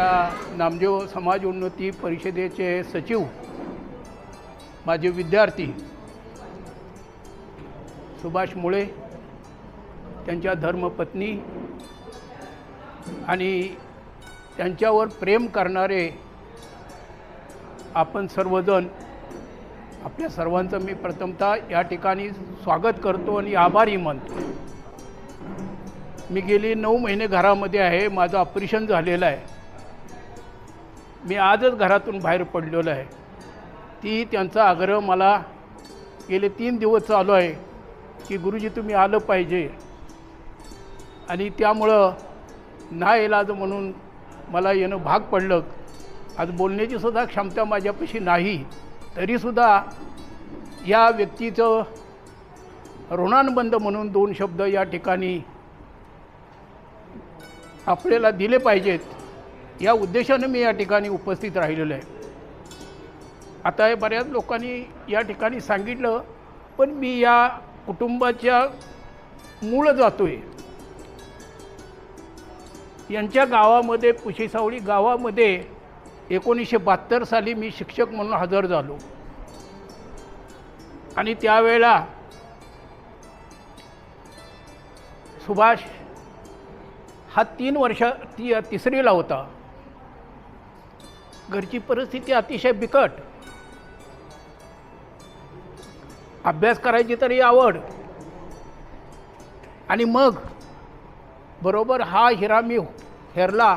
या नामदेव समाज उन्नती परिषदेचे सचिव माझे विद्यार्थी सुभाष मुळे त्यांच्या धर्मपत्नी आणि त्यांच्यावर प्रेम करणारे आपण सर्वजण आपल्या सर्वांचं मी प्रथमतः या ठिकाणी स्वागत करतो आणि आभारी मानतो. मी गेली नऊ महिने घरामध्ये आहे माझं ऑपरेशन झालेलं आहे. मी आजच घरातून बाहेर पडलेलो आहे. ती त्यांचा आग्रह मला गेले तीन दिवस चालू आहे की गुरुजी तुम्ही आलं पाहिजे. आणि त्यामुळं ना इलाज म्हणून मला येणं भाग पडलं. आज बोलण्याची सुद्धा क्षमता माझ्यापाशी नाही. तरीसुद्धा या व्यक्तीचं ऋणानुबंध म्हणून दोन शब्द या ठिकाणी आपल्याला दिले पाहिजेत. या उद्देशानं मी या ठिकाणी उपस्थित राहिलेलो आहे. आता हे बऱ्याच लोकांनी या ठिकाणी सांगितलं पण मी या कुटुंबाच्या मूळ जातो आहे यांच्या गावामध्ये पुशेसावळी गावामध्ये एकोणीसशे बहात्तर साली मी शिक्षक म्हणून हजर झालो. आणि त्यावेळेला सुभाष हा तीन वर्ष ती तिसरीला होता. घरची परिस्थिती अतिशय बिकट. अभ्यास करायची तरी आवड. आणि मग बरोबर हा हिरा मी हेरला.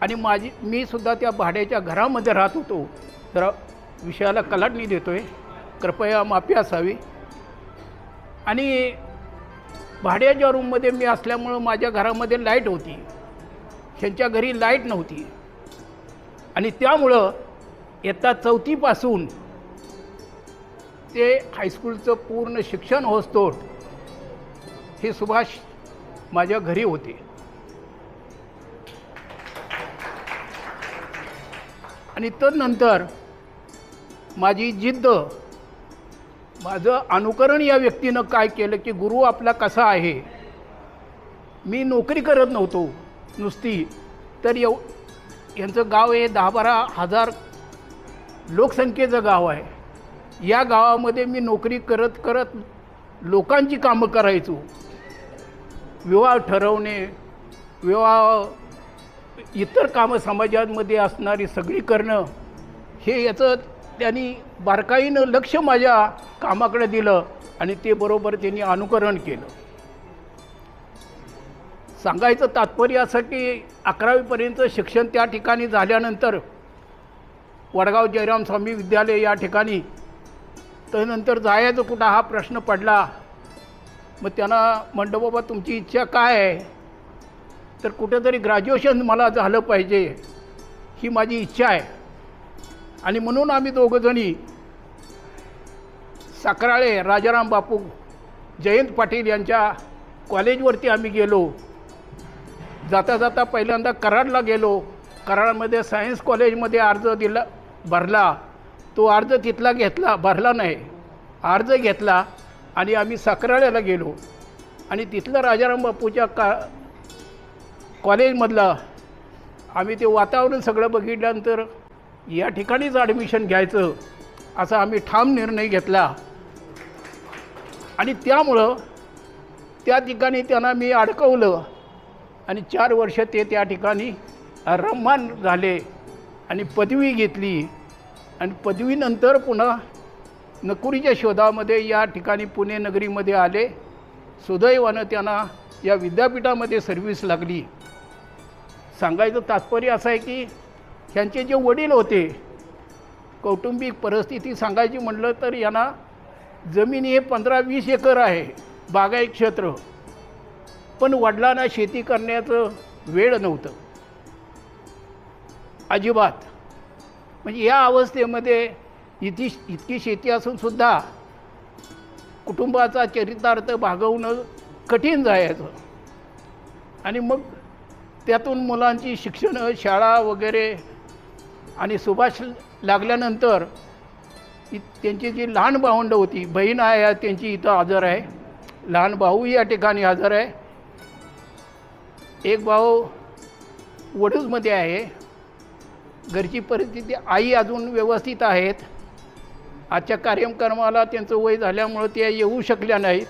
आणि माझी मी सुद्धा त्या भाड्याच्या घरामध्ये राहत होतो. जरा विषयाला कलाटणी देतो आहे कृपया माफी असावी. आणि भाड्याच्या रूममध्ये मी असल्यामुळं माझ्या घरामध्ये लाइट होती. ह्यांच्या घरी लाइट नव्हती. आणि त्यामुळं इयत्ता चौथीपासून ते हायस्कूलचं पूर्ण शिक्षण होस्तोट हे सुभाष माझ्या घरी होते. आणि तदनंतर माझी जिद्द माझं अनुकरण या व्यक्तीनं काय केलं की गुरु आपला कसा आहे? मी नोकरी करत नव्हतो नुसती तर एव यांचं गाव हे दहा बारा हजार लोकसंख्येचं गाव आहे. या गावामध्ये मी नोकरी करत करत लोकांची कामं करायचो. विवाह ठरवणे विवाह इतर कामं समाजामध्ये असणारी सगळी करणं हे याचं त्यांनी बारकाईनं लक्ष माझ्या कामाकडे दिलं आणि ते बरोबर त्यांनी अनुकरण केलं. सांगायचं तात्पर्य असं की अकरावीपर्यंत शिक्षण त्या ठिकाणी झाल्यानंतर वडगाव जयराम स्वामी विद्यालय या ठिकाणी. त्यानंतर जायचं कुठं हा प्रश्न पडला. मग त्यांना म्हणलं बाबा तुमची इच्छा काय आहे? तर कुठेतरी ग्रॅज्युएशन मला झालं पाहिजे ही माझी इच्छा आहे. आणि म्हणून आम्ही दोघंजणी साकराळे राजाराम बापू जयंत पाटील यांच्या कॉलेजवरती आम्ही गेलो. जाता जाता पहिल्यांदा कराडला गेलो. कराडमध्ये सायन्स कॉलेजमध्ये अर्ज दिला भरला. तो अर्ज तिथला घेतला भरला नाही. अर्ज घेतला आणि आम्ही सक्राळ्याला गेलो. आणि तिथलं राजाराम बापूच्या का कॉलेजमधलं आम्ही ते वातावरण सगळं बघितल्यानंतर या ठिकाणीच ॲडमिशन घ्यायचं असा आम्ही ठाम निर्णय घेतला. आणि त्यामुळं त्या ठिकाणी त्यांना मी अडकवलं. आणि चार वर्ष ते त्या ठिकाणी रम्मान झाले आणि पदवी घेतली. आणि पदवीनंतर पुन्हा नकुरीच्या शोधामध्ये या ठिकाणी पुणे नगरीमध्ये आले. सुदैवानं त्यांना या विद्यापीठामध्ये सर्व्हिस लागली. सांगायचं तात्पर्य असं आहे की ह्यांचे जे वडील होते कौटुंबिक परिस्थिती सांगायची म्हटलं तर यांना जमीन हे पंधरा वीस एकर आहे बागायत क्षेत्र. पण वडिलांना शेती करण्याचं वेळ नव्हतं. अजिबात. म्हणजे या अवस्थेमध्ये इतकी इतकी शेती असूनसुद्धा कुटुंबाचा चरितार्थ भागवणं कठीण जायचं. आणि मग त्यातून मुलांची शिक्षणं शाळा वगैरे आणि सुभाष लागल्यानंतर त्यांची जी लहान भावंडं होती बहीण आहे त्यांची इथं हजर आहे. लहान भाऊही या ठिकाणी हजर आहे. एक भाऊ वडूजमध्ये आहे. घरची परिस्थिती आई अजून व्यवस्थित आहेत. आजच्या कार्यक्रमाला त्यांचं वय झाल्यामुळं त्या येऊ शकल्या नाहीत.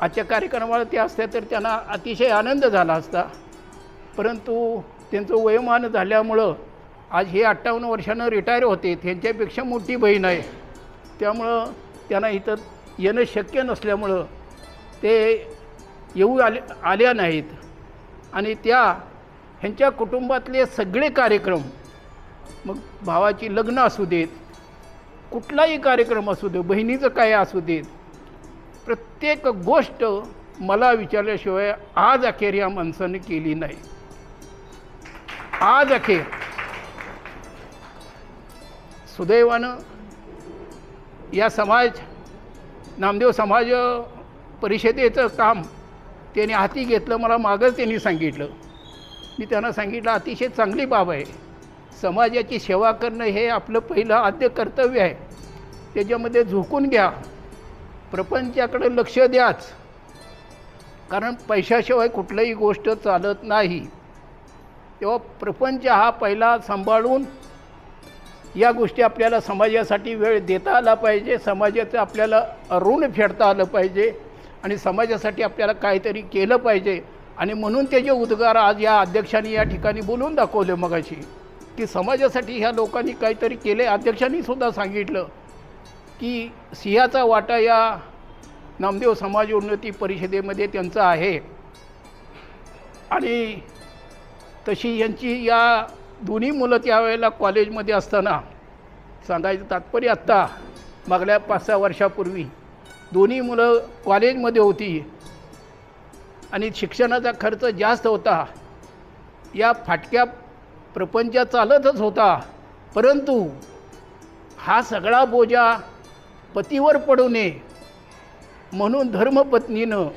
आजच्या कार्यक्रमाला ते असत्या तर त्यांना अतिशय आनंद झाला असता. परंतु त्यांचं वयोमान झाल्यामुळं आज हे अठ्ठावन्न वर्षानं रिटायर होते. त्यांच्यापेक्षा मोठी बहीण आहे. त्यामुळं त्यांना इथं येणं शक्य नसल्यामुळं ते येऊ आले आल्या नाहीत. आणि त्या ह्यांच्या कुटुंबातले सगळे कार्यक्रम मग भावाची लग्न असू देत कुठलाही कार्यक्रम असू दे बहिणीचं काय असू देत प्रत्येक गोष्ट मला विचारल्याशिवाय आज अखेर या माणसाने केली नाही. आज अखेर. सुदैवानं या समाज नामदेव समाज परिषदेचं काम त्याने हाती घेतलं मला मागंच त्यांनी सांगितलं. मी त्यांना सांगितलं अतिशय चांगली बाब आहे. समाजाची सेवा करणं हे आपलं पहिलं आद्य कर्तव्य आहे. त्याच्यामध्ये झोकून घ्या. प्रपंचाकडे लक्ष द्याच. कारण पैशाशिवाय कुठलीही गोष्ट चालत नाही. तेव्हा प्रपंच हा पहिला सांभाळून या गोष्टी आपल्याला समाजासाठी वेळ देता आला पाहिजे. समाजाचं आपल्याला ऋण फेडता आलं पाहिजे. आणि समाजासाठी आपल्याला काहीतरी केलं पाहिजे. आणि म्हणून त्याचे उद्गार आज या अध्यक्षांनी या ठिकाणी बोलून दाखवले मगाशी की समाजासाठी ह्या लोकांनी काहीतरी केले. अध्यक्षांनी सुद्धा सांगितलं की सिंहाचा वाटा या नामदेव समाज उन्नती परिषदेमध्ये त्यांचा आहे. आणि तशी यांची या दोन्ही मुलं त्यावेळेला कॉलेजमध्ये असताना सांगायचं तात्पर्य आत्ता मागल्या पाच सहा वर्षापूर्वी दोन्ही मुलं कॉलेजमध्ये होती. आणि शिक्षणाचा खर्च जास्त होता. या फाटक्या प्रपंच चालतच होता. परंतु हा सगळा बोजा पतीवर पडू नये म्हणून धर्मपत्नीनं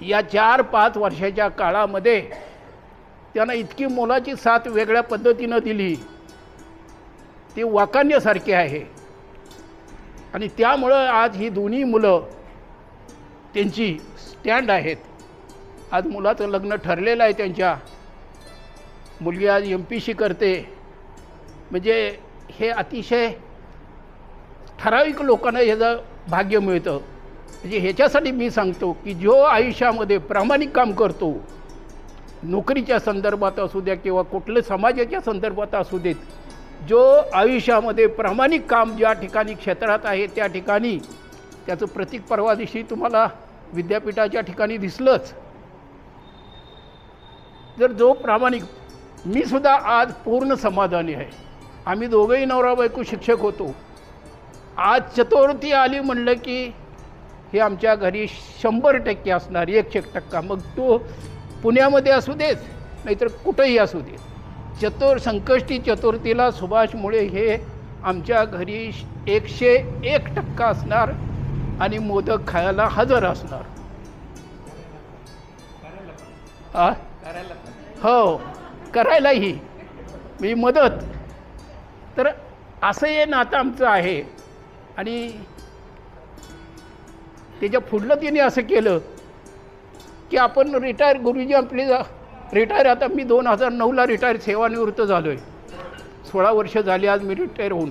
या चार पाच वर्षाच्या काळामध्ये त्यांना इतकी मोलाची साथ वेगळ्या पद्धतीनं दिली. ती वाकान्यासारखी आहे. आणि त्यामुळं आज ही दोन्ही मुलं त्यांची स्टँड आहेत. आज मुलाचं लग्न ठरलेलं आहे त्यांच्या. मुलगी आज एम पी सी करते. म्हणजे हे अतिशय ठराविक लोकांना ह्याचं भाग्य मिळतं. म्हणजे ह्याच्यासाठी मी सांगतो की जो आयुष्यामध्ये प्रामाणिक काम करतो नोकरीच्या संदर्भात असू द्या किंवा कुठल्या समाजाच्या संदर्भात असू देत जो आयुष्यामध्ये प्रामाणिक काम ज्या ठिकाणी क्षेत्रात आहे त्या ठिकाणी त्याचं प्रतीक परवा दिवशी तुम्हाला विद्यापीठाच्या ठिकाणी दिसलंच. जर जो प्रामाणिक मी सुद्धा आज पूर्ण समाधानी आहे. आम्ही दोघंही नवरा बायको शिक्षक होतो. आज चतुर्थी आली म्हणलं की हे आमच्या घरी शंभर टक्के असणार एकशे टक्का. मग तो पुण्यामध्ये असू देत नाहीतर कुठंही असू देत. चतुर संकष्टी चतुर्थीला सुभाष मुळे हे आमच्या घरी एकशे एक टक्का असणार आणि मोदक खायला हजर असणार. हो करायलाही मी मदत. तर असं हे नातं आमचं आहे. आणि त्याच्या पुढलं तिने असं केलं की आपण रिटायर गुरुजी आपली जा रिटायर आता मी दोन हजार नऊला रिटायर सेवानिवृत्त झालो आहे सोळा वर्ष झाली आज मी रिटायर होऊन.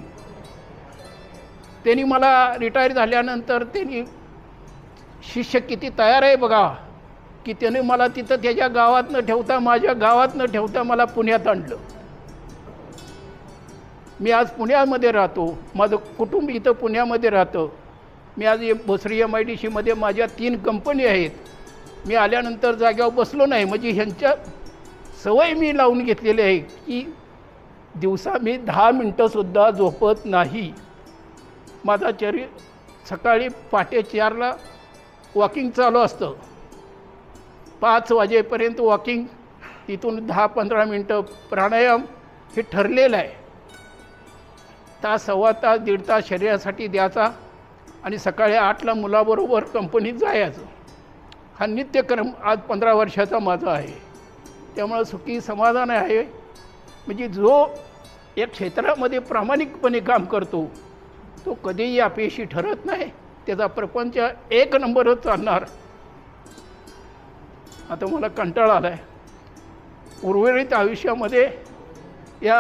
त्यांनी मला रिटायर झाल्यानंतर त्यांनी शिष्य किती तयार आहे बघा की त्याने मला तिथं त्याच्या गावात न ठेवता माझ्या गावात न ठेवता मला पुण्यात आणलं. मी आज पुण्यामध्ये राहतो माझं कुटुंब इथं पुण्यामध्ये राहतं. मी आज भोसरी एम आय डी सीमध्ये माझ्या तीन कंपनी आहेत. मी आल्यानंतर जाग्यावर बसलो नाही. म्हणजे ह्यांच्या सवय मी लावून घेतलेली आहे की दिवसा मी दहा मिनटंसुद्धा झोपत नाही. माझा चरी सकाळी पहाटे चारला वॉकिंग चालू असतं. पाच वाजेपर्यंत वॉकिंग तिथून दहा पंधरा मिनटं प्राणायाम हे ठरलेलं आहे. तास सव्वा तास दीड तास शरीरासाठी द्यायचा आणि सकाळी आठला मुलाबरोबर कंपनीत जायचं. हा नित्यक्रम आज पंधरा वर्षाचा माझा आहे. त्यामुळं सुखी समाधान आहे. म्हणजे जो या क्षेत्रामध्ये प्रामाणिकपणे काम करतो तो कधीही अपयशी ठरत नाही. त्याचा प्रपंच एक नंबरच चालणार आता मला कंटाळा आला आहे उर्वरित आयुष्यामध्ये या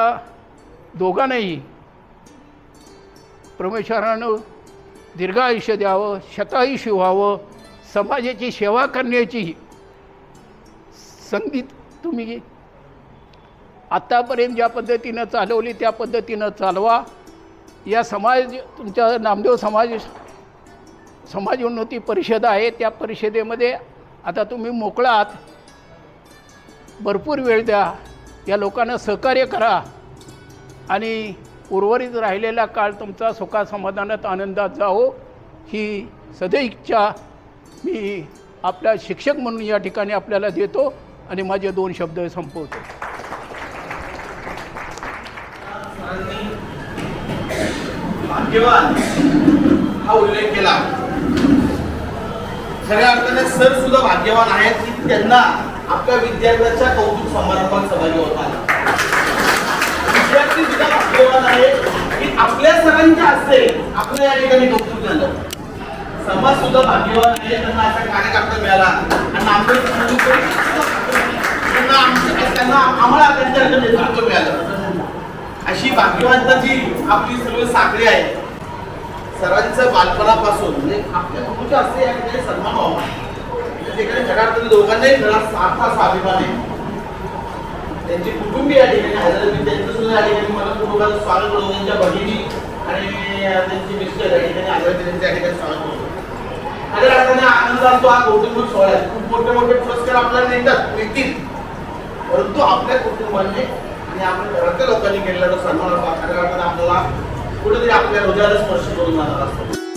दोघांनाही परमेश्वरानं दीर्घ आयुष्य द्यावं शतायुष्य व्हावं समाजाची सेवा करण्याची संगीत तुम्ही आत्तापर्यंत ज्या पद्धतीनं चालवली त्या पद्धतीनं चालवा. या समाज तुमच्या नामदेव समाज समाज उन्नती परिषद आहे त्या परिषदेमध्ये आता तुम्ही मोकळात. भरपूर वेळ द्या. या लोकांना सहकार्य करा. आणि उर्वरित राहिलेला काळ तुमचा सुखासमाधानात आनंदात जावो. ही सदैच्छा मी आपला शिक्षक म्हणून या ठिकाणी आपल्याला देतो आणि माझे दोन शब्द संपवतो. भाग्यवान हा उल्लेख केला. खऱ्या अर्थाने सर सुद्धा भाग्यवान आहेत की त्यांना आपल्या विद्यार्थ्याच्या कौतुक समारंभात सहभागी होता विद्यार्थी सुद्धा भाग्यवान आहेत की आपल्या सरांच्या हस्ते आपल्या या ठिकाणी कौतुक झालं. समाज सुद्धा भाग्यवान आहे त्यांना असा कार्यकर्ता मिळाला. आणि आमचे त्यांना त्यांना आम्हाला त्यांच्या नेतृत्व मिळालं. अशी भाग्यवंताची आपली सर्व साखळी आहे सर्वांचं बालपणापासून म्हणजे आपल्या कुटुंबाच्या असते या ठिकाणी सन्मान व्हावा. त्या ठिकाणी घरात दोघांनाही घरात सारखा स्वाभिमान. आहे त्यांचे कुटुंबी या ठिकाणी हजर आहेत. त्यांचं सुद्धा या ठिकाणी मला कुटुंबाचं स्वागत करतो. त्यांच्या भगिनी आणि त्यांची मिस्टर या ठिकाणी हजर आहेत. ठिकाणी स्वागत करतो. खऱ्या अर्थाने आनंद असतो हा कौटुंबिक सोहळा आहे. खूप मोठे मोठे पुरस्कार आपल्याला मिळतात मिळतील परंतु आपल्या कुटुंबाने आणि आपल्या घरातल्या लोकांनी केलेला तो सन्मान आपल्याला कुठेतरी आपल्या हृदयाला स्पर्श करून जाणार असतो